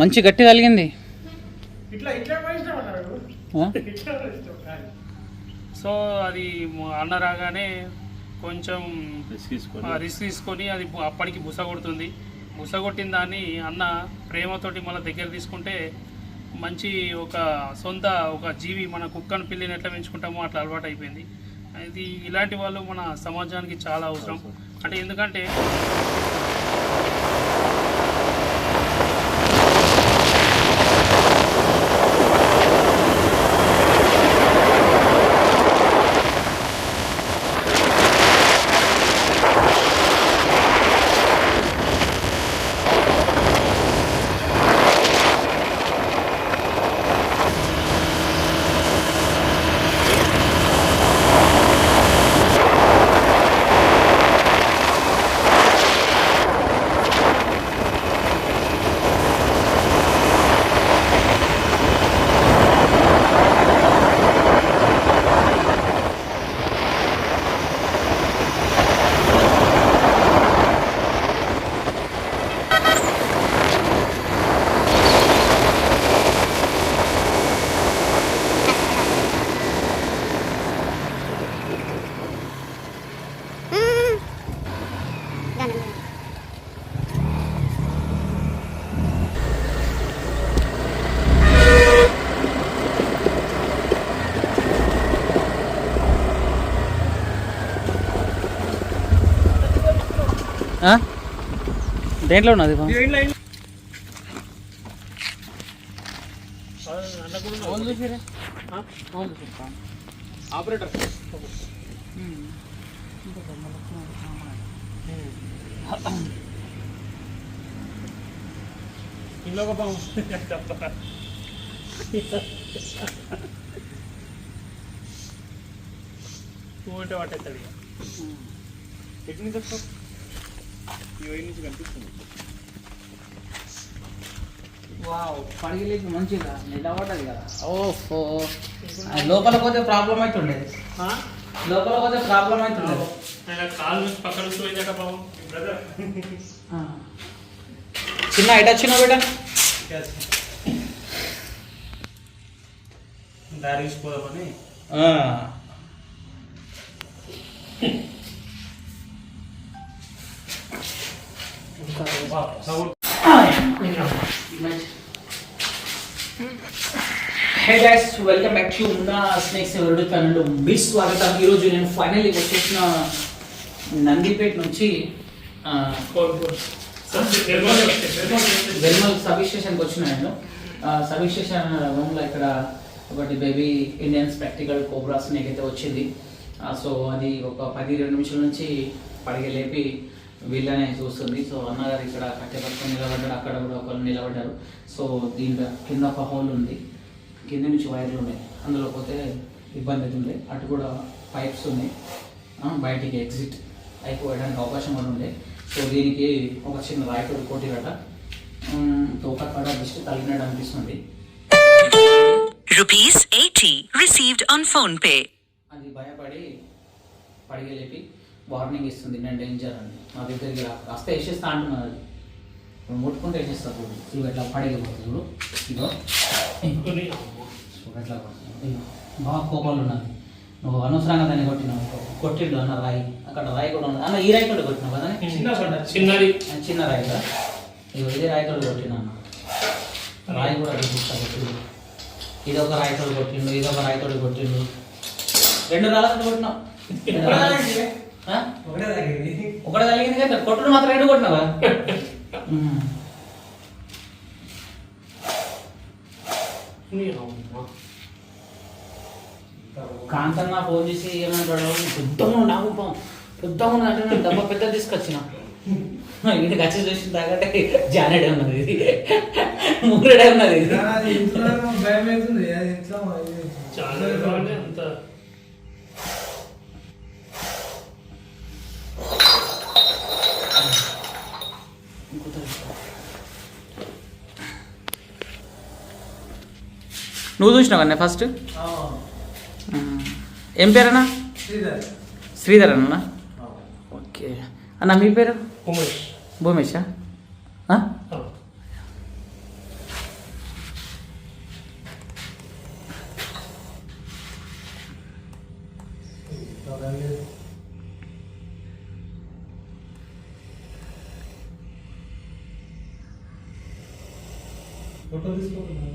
మంచి గట్టి కలిగింది. సో అది అన్న రాగానే కొంచెం రిస్క్ తీసుకొని. ఆ రిస్క్ తీసుకొని అది అప్పటికి బుస కొడుతుంది. బుస కొట్టిన దాన్ని అన్న ప్రేమతోటి మళ్ళీ దగ్గర తీసుకుంటే మంచి ఒక సొంత ఒక జీవి మన కుక్కను పిల్లిని ఎట్లా పెంచుకుంటామో అట్లా అలవాటు అయిపోయింది ఇది ఇలాంటి వాళ్ళు మన సమాజానికి చాలా అవసరం. అంటే ఎందుకంటే దేంట్లో ఉన్నది ఫోన్? ఫోన్ చూసిరా? ఆ? ఫోన్ చూసిరా? ఆపరేటర్ ఇంట్లో ఒక పాము. పువ్వు అంటే పట్టేస్తాడు ఇక. ఎటు నుంచి వస్తావు ఈ వైపు నుంచి కనిపిస్తుంది వావ్ పడిగలేసి మంచిగా నిలబడ్డది కదా. ఓహో. అది లోపల పోతే ప్రాబ్లం అవుతుండేది ఆ? లోపల పోతే ప్రాబ్లం అవుతుండేది ఆయన కాలు నుంచి పక్కన బ్రదర్. ఆ. చిన్న ఐట వచ్చిన బిడ్డ? దారి తీసిపోదామని hey guys welcome back to ఉన్న స్నేక్స్ ఎవరి ఛానల్ మీ స్వాగతం. ఈరోజు నేను ఫైనల్లీ వచ్చేసిన నందిపేట నుంచి వెల్మల్ సబ్ స్టేషన్కి వచ్చిన నేను. సబ్ స్టేషన్ రూమ్లో ఇక్కడ ఒకటి baby Indians practical cobra snake అయితే వచ్చింది సో అది ఒక పది రెండు నిమిషాల నుంచి పడిగలేపి వీళ్ళనే చూస్తుంది. సో అన్నగారు ఇక్కడ కట్టె పట్టుకొని నిలబడ్డారు. అక్కడ కూడా ఒకరు నిలబడ్డారు. సో దీంట్లో కింద ఒక హోల్ ఉంది. కింద నుంచి వైర్లు ఉన్నాయి. అందులో పోతే ఇబ్బంది అవుతుంది అటు కూడా పైప్స్ ఉన్నాయి. బయటికి ఎగ్జిట్ అయిపోయడానికి అవకాశం కూడా ఉంది. సో దీనికి ఒక చిన్న రాయితోటి కొట్టిరట తోక కాడ జస్ట్ తగినట్టు అనిపిస్తుంది. Rupees 80 received on phone pay. అది భయపడి పడిగే లేపి వార్నింగ్ ఇస్తుంది నేను డేంజర్ అని. నా దగ్గరికి రా వేసేస్తా అంటున్నది అది. ఇప్పుడు ముట్టుకుంటే వేసేస్తా చూడు. చూడు ఎట్లా పడిగిపోతుంది చూడు. ఇదో చూడు ఎట్లా. బాగా కోపాలు ఉన్నది. నువ్వు అనవసరంగా దాన్ని కొట్టినావు కొట్టిండు అన్న రాయి. అక్కడ రాయి కూడా ఉన్నది. అన్న ఈ రాయి కూడా కొట్టినావు కదా. చిన్నది. చిన్న రాయి కదా? ఇగో ఇదే రాయి కూడా కొట్టినా అన్న. రాయి కూడా చూపిస్తా కొట్టిండు. ఇది ఒక రాయితోడు కొట్టిండు ఇది ఒక రాయితోడు కొట్టిండు. రెండు రాళ్ళతో కొట్టినావు? ఒకటే తగ్గింది. ఒకటి కలిగింది కదా కొట్టుడు మాత్రం రెండు కొట్టినావా. నీ. కాంతన్న ఫోన్ చేసి ఏమంటాడు? పెద్దగా నాకు పెద్దగా ఉన్నట్టు నేను డబ్బా పెద్ద తీసుకొచ్చిన. ఇది వచ్చి చూసిన తాగంటే జానడే ఉన్నది ఇది. మూడడే ఉన్నది ఇది అది ఇంట్లో భయం అవుతుంది అది ఇంట్లో ఇది. చాలా బాగుంది అంత నువ్వు చూసినావు కదా ఫస్ట్ ఏం పేరేనా శ్రీధర్. శ్రీధర్ అన్న. ఓకే. అన్న మీ పేరు? భూమేషా? ఆ? ఫోటో తీసుకోకుండా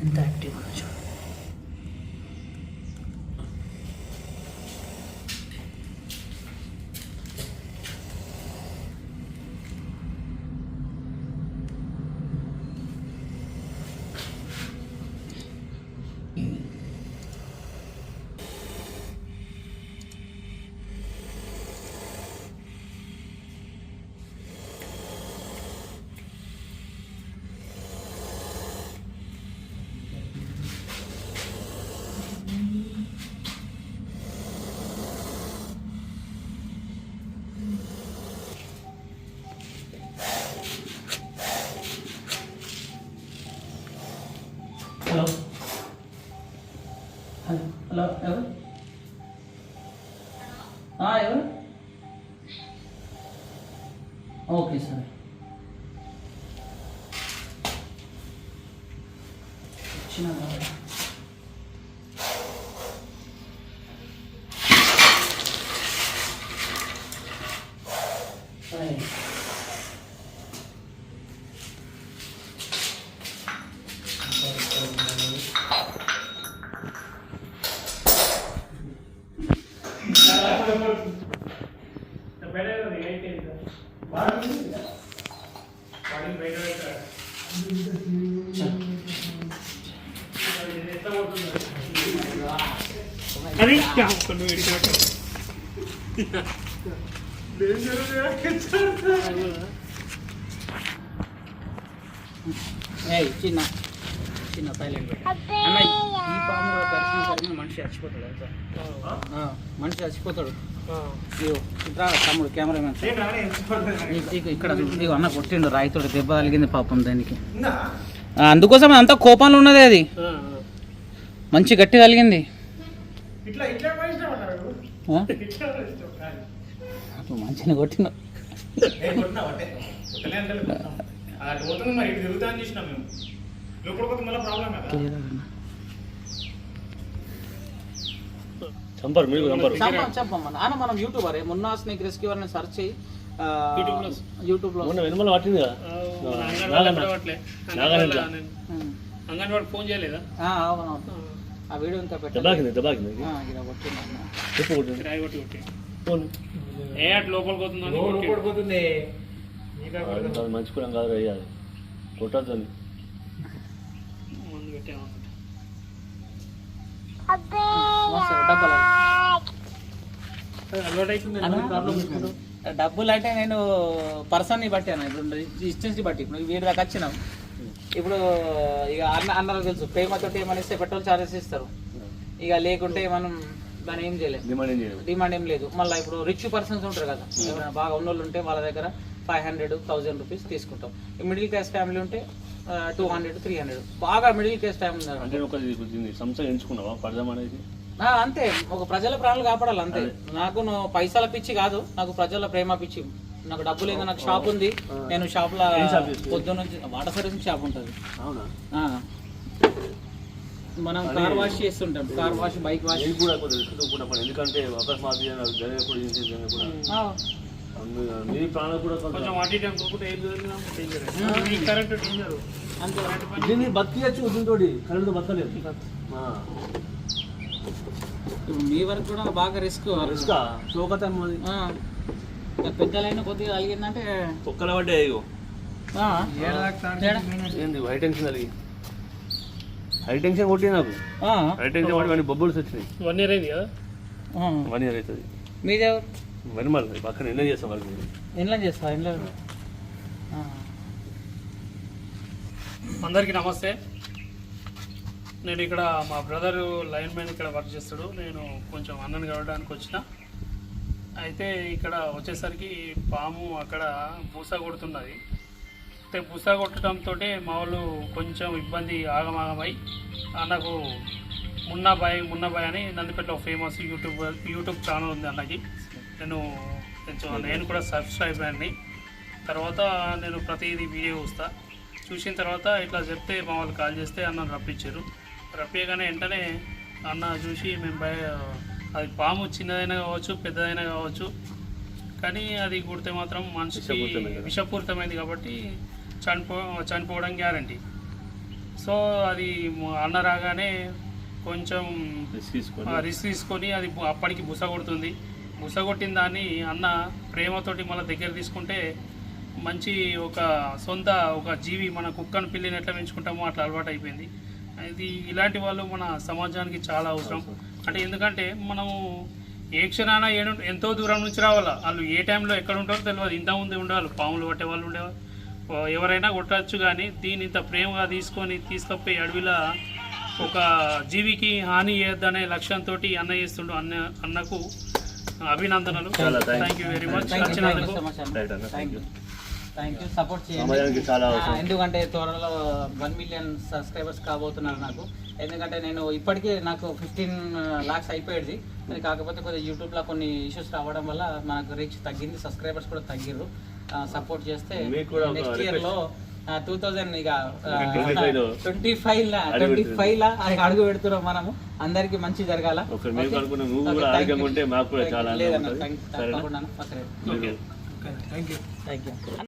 ఎంత యాక్టివ్ ఉన్నా చూడు హలో హలో హలో ఎవరు ఆ, ఎవరు ఓకే సార్ వచ్చిన అది కొన్ని చిన్న చిన్న సైలెంట్ అన్న ఈ పాము కూడా దర్శనం సరిగ్గా మనిషి చచ్చిపోతాడు మనిషి చచ్చిపోతాడు. ఇట్రా తమ్ముడు కెమెరామెన్ ఇక్కడ అన్న కొట్టిండు రాయితోడు దెబ్బ కలిగింది పాపం దానికి. ఆ, అందుకోసం అంత కోపంలో ఉన్నది అది. మంచి గట్టి కలిగింది. అప్పుడు మంచిగా కొట్టిన చంపరు మీరు చంపరు. చెప్పం చెప్పమ్మా నాన్న మనం యూట్యూబర్ మొన్న స్నేక్ రెస్క్యూ అని సెర్చ్ చేయి. ఆ, యూట్యూబ్లో. యూట్యూబ్లో మొన్న వెనుమల పట్టింది కదా? అంగన్వాడి నాగనెట్ల. ఉమ్. అంగన్వాడి ఫోన్ చేయలేదా? ఆ, అవునవును. ఆ వీడియో పెట్టాలి ఇలా. చెప్పు కొట్టింది? కొట్టి కొట్టి. ఫోన్ ఏ అటు లోపలికి పోతుందని మంచి కూడా కాదు అయ్యాలి కొట్టద్దు అని. మందు డబ్బులు అంటే నేను పర్సన్ని బట్టాను ఇప్పుడు డిస్టెన్స్ బట్టి. ఇప్పుడు వీడి దాకా వచ్చినాం. ఇప్పుడు ఇక అన్న అన్నలకు తెలుసు. ప్రేమతో ఏమనిస్తే పెట్రోల్ చార్జెస్ ఇస్తారు. ఇక లేకుంటే మనం దాన్ని ఏం చేయలేము డిమాండ్ ఏం చేయదు డిమాండ్ ఏం లేదు. మళ్ళీ ఇప్పుడు రిచ్ పర్సన్స్ ఉంటారు కదా. ఎవరైనా బాగా ఉన్నోళ్ళు ఉంటే వాళ్ళ దగ్గర ఫైవ్ హండ్రెడ్ థౌజండ్ రూపీస్ తీసుకుంటాం. మిడిల్ క్లాస్ ఫ్యామిలీ ఉంటే టూ హండ్రెడ్ త్రీ హండ్రెడ్ బాగా మిడిల్ క్లాస్ ఫ్యామిలీ ఉన్నారు అంటే ఒక దీన్ని సంస్థ ఎంచుకున్నావా? పడదాం అనేది? అంతే. ఒక ప్రజల ప్రాణాలు కాపాడాలి అంతే. నాకు నువ్వు పైసల పిచ్చి కాదు. నాకు ప్రజల ప్రేమ పిచ్చి. నాకు డబ్బు లేదు నాకు షాప్ ఉంది. నేను షాప్లో ఏం షాప్ చేస్తావు? పొద్దున్న నుంచి వాటర్ సర్వీసింగ్ షాప్ ఉంటుంది. అవునా? ఆ. మనం కార్ వాష్ చేస్తుంటాం. కార్ వాష్ బైక్ వాష్ కూడా ఎందుకంటే అకస్మాత్ మీ ప్రాణాలు కూడా కొంచెం ఏం జరిగినా డేంజర్ ఈ కరెంట్ డేంజర్ అంతే. దీన్ని బతకలేదు. మీ వరకు కూడా బాగా రిస్క్ రిస్కా? శోకతం అది. పెద్దలైన కొద్దిగా కలిగిందంటే ఒక్కల పడ్డే ఇగో? ఏంది హై టెన్షన్ అది? హై టెన్షన్ కొట్టి నాకు. ఆ, హై టెన్షన్ వాడిని బొబ్బుల్స్ వచ్చినాయి. వన్ ఇయర్ అయింది కదా. వన్ ఇయర్ అవుతుంది. మీదెవరు? వెనమాలి పక్కన ఎన్నో చేస్తాం వాళ్ళకి. ఇంట్లో చేస్తా ఇంట్లో ఆ. అందరికీ నమస్తే. నేను ఇక్కడ మా బ్రదర్ లైన్ మ్యాన్ ఇక్కడ వర్క్ చేస్తాడు. నేను కొంచెం అన్నని కలవడానికి వచ్చిన. అయితే ఇక్కడ వచ్చేసరికి పాము అక్కడ బూస కొడుతున్నది. అయితే బుస కొట్టడంతో మా వాళ్ళు కొంచెం ఇబ్బంది ఆగమాగమై అన్నకు మున్నాబాయ్ మున్నాబాయ్ అని నందిపేటలో ఫేమస్ యూట్యూబ్ యూట్యూబ్ ఛానల్ ఉంది అన్నకి. నేను కొంచెం నేను కూడా సబ్స్క్రైబ్ అయ్యాన్ని. తర్వాత నేను ప్రతిదీ వీడియో చూస్తా. చూసిన తర్వాత ఇట్లా చెప్తే మా వాళ్ళు కాల్ చేస్తే అన్న రప్పించారు. రప్పించగానే వెంటనే అన్న చూసి మేము బయ అది పాము చిన్నదైనా కావచ్చు పెద్దదైనా కావచ్చు కానీ అది కుడితే మాత్రం మనిషికి. విషపూరితమైంది కాబట్టి చనిపో చనిపోవడం గ్యారంటీ. సో అది అన్న రాగానే కొంచెం రిస్క్ తీసుకొని. ఆ రిస్క్ తీసుకొని అది అప్పటికి బుస కొడుతుంది. బుస కొట్టిన దాన్ని అన్న ప్రేమతోటి మళ్ళీ దగ్గర తీసుకుంటే మంచి ఒక సొంత ఒక జీవి మన కుక్కను పిల్లిని ఎట్లా పెంచుకుంటామో అట్లా అలవాటు అయిపోయింది ఇది ఇలాంటి వాళ్ళు మన సమాజానికి చాలా అవసరం. అంటే ఎందుకంటే మనము ఏ క్షణాన ఏడు ఎంతో దూరం నుంచి రావాలా? వాళ్ళు ఏ టైంలో ఎక్కడ ఉంటారో తెలియదు ఇంత ముందు ఉండేవాళ్ళు పాములు పట్టే వాళ్ళు ఉండేవాళ్ళు ఎవరైనా కొట్టచ్చు కానీ దీన్ని ఇంత ప్రేమగా తీసుకొని తీసుకపోయి అడవిలో ఒక జీవికి హాని చేయొద్దనే లక్ష్యంతో అన్న చేస్తుండు అన్న అన్నకు అభినందనలు. థ్యాంక్ యూ వెరీ మచ్ వచ్చినందుకు. థ్యాంక్ యూ సపోర్ట్ చేయండి. చాలా. ఎందుకంటే త్వరలో వన్ మిలియన్ సబ్స్క్రైబర్స్ కాబోతున్నారు నాకు. ఎందుకంటే నేను ఇప్పటికే నాకు ఫిఫ్టీన్ లాక్స్ అయిపోయేది. కానీ కాకపోతే కొద్దిగా యూట్యూబ్లో కొన్ని ఇష్యూస్ రావడం వల్ల మనకు రీచ్ తగ్గింది సబ్స్క్రైబర్స్ కూడా తగ్గిర్రు. సపోర్ట్ చేస్తే నెక్స్ట్ ఇయర్లో టూ థౌజండ్ ఇక 25 లో ట్వంటీ ఫైవ్ లా అడుగు ట్వంటీ పెడుతున్నాం. ఫైవ్ లా అడుగు పెడుతున్నాం మనము. అందరికి మంచి జరగాల. మీరు థ్యాంక్ యూ